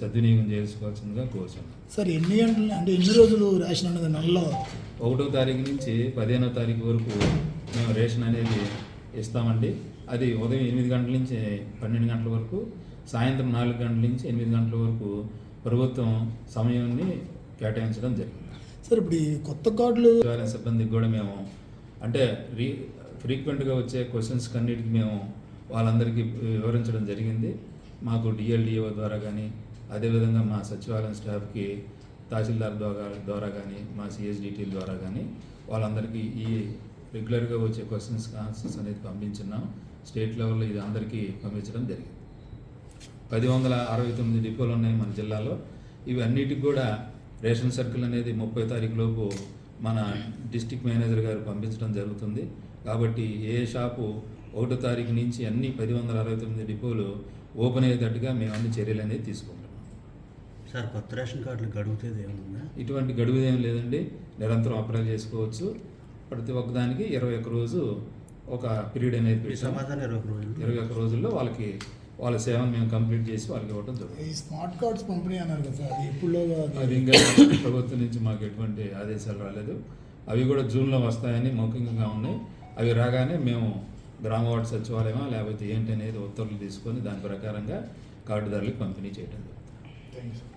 సద్వినియోగం చేసుకోవాల్సిందిగా కోరుచున్నాం సార్ ఎన్ని గంటలు అంటే ఎన్ని రోజులు రేషన్ అనేది నెలలో? ఒకటో తారీఖు నుంచి పదిహేనో తారీఖు వరకు మేము రేషన్ అనేది ఇస్తామండి. అది ఉదయం ఎనిమిది గంటల నుంచి పన్నెండు గంటల వరకు సాయంత్రం నాలుగు గంటల నుంచి ఎనిమిది గంటల వరకు ప్రభుత్వం సమయాన్ని కేటాయించడం జరిగింది. సార్ ఇప్పుడు ఈ కొత్త కార్డులు సిబ్బందికి కూడా మేము అంటే రీ ఫ్రీక్వెంట్గా వచ్చే క్వశ్చన్స్ కన్నిటికి మేము వాళ్ళందరికీ వివరించడం జరిగింది. మాకు డిఎల్డిఓ ద్వారా కానీ అదేవిధంగా మా సచివాలయం స్టాఫ్కి తహసీల్దార్ ద్వారా ద్వారా కానీ మా సిఎస్డిటీల ద్వారా కానీ వాళ్ళందరికీ ఈ రెగ్యులర్గా వచ్చే క్వశ్చన్స్ ఆన్సర్స్ అనేది పంపించున్నాం. స్టేట్ లెవెల్లో ఇది అందరికీ పంపించడం జరిగింది. పది వందల అరవై తొమ్మిది డిపోలు ఉన్నాయి మన జిల్లాలో. ఇవి అన్నిటికి కూడా రేషన్ సర్కిల్ అనేది ముప్పై తారీఖు లోపు మన డిస్టిక్ మేనేజర్ గారు పంపించడం జరుగుతుంది. కాబట్టి ఏ షాపు ఒకటో తారీఖు నుంచి అన్ని పది వందల అరవై తొమ్మిది డిపోలు ఓపెన్ అయ్యేటట్టుగా మేము అన్ని చర్యలు అనేది తీసుకుంటాం సార్ కొత్త రేషన్ కార్డులు గడుగుతుంది ఏమన్నా ఇటువంటి గడువు ఏం లేదండి. నిరంతరం అప్లై చేసుకోవచ్చు. ప్రతి ఒక్కదానికి ఇరవై ఒక్క రోజు ఒక పీరియడ్ అనేది సమాధానం ఇరవై ఒక రోజులు ఇరవై ఒక్క రోజుల్లో వాళ్ళకి వాళ్ళ సేవను మేము కంప్లీట్ చేసి వాళ్ళకి ఇవ్వడం జరుగుతుంది. ఈ స్మార్ట్ కార్డ్స్ పంపిణీ అన్నారు కదా సార్ అది ఎప్పుడులో అది ఇంకా ప్రభుత్వం నుంచి మాకు ఎటువంటి ఆదేశాలు రాలేదు. అవి కూడా జూన్లో వస్తాయని మౌఖికంగా ఉన్నాయి. అవి రాగానే మేము గ్రామ వార్డు సచివాలయమా లేకపోతే ఏంటి అనేది ఉత్తర్వులు తీసుకొని దాని ప్రకారంగా కార్డుదారులకు పంపిణీ చేయడం జరుగుతుంది. Thank you sir.